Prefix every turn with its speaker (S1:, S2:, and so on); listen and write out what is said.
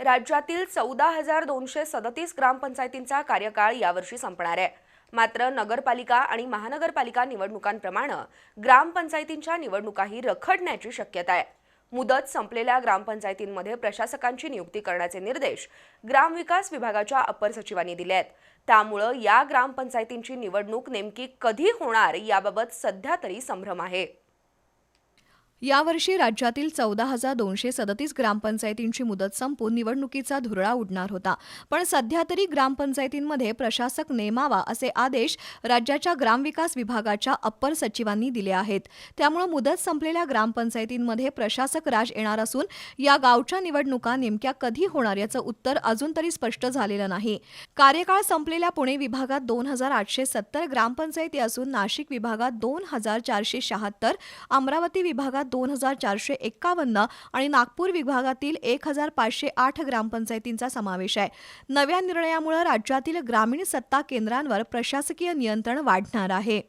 S1: राज्यातील चौदा हजार दोनशे सदतीस ग्रामपंचायतींचा कार्यकाळ यावर्षी संपणार आहे. मात्र नगरपालिका आणि महानगरपालिका निवडणुकांप्रमाणे ग्रामपंचायतींच्या निवडणुकाही रखडण्याची शक्यता आहे. मुदत संपलेल्या ग्रामपंचायतींमध्ये प्रशासकांची नियुक्ती करण्याचे निर्देश ग्रामविकास विभागाच्या अपर सचिवांनी दिले आहेत. त्यामुळं या ग्रामपंचायतींची निवडणूक नेमकी कधी होणार याबाबत सध्या तरी संभ्रम आहे.
S2: यावर्षी राज्यातील चौदा हजार दोनशे सदतीस ग्रामपंचायतींची मुदत संपून निवडणुकीचा धुरळा उडणार होता. पण सध्या तरी ग्रामपंचायतींमध्ये प्रशासक नेमावा असे आदेश राज्याच्या ग्रामविकास विभागाच्या अप्पर सचिवांनी दिले आहेत. त्यामुळे मुदत संपलेल्या ग्रामपंचायतींमध्ये प्रशासक राज येणार असून या गावच्या निवडणुका नेमक्या कधी होणार याचं उत्तर अजून तरी स्पष्ट झालेलं नाही. कार्यकाळ संपलेल्या पुणे विभागात दोन हजार आठशे सत्तर ग्रामपंचायती असून नाशिक विभागात दोन हजार चारशे शहात्तर अमरावती विभागात दोन हजार चारशे एक्कावन्न आणि नागपूर विभागातील एक हजार पाचशे आठ ग्रामपंचायतींचा समावेश आहे. नव्या निर्णयामुळे राज्यातील ग्रामीण सत्ता केंद्रांवर प्रशासकीय नियंत्रण वाढणार आहे.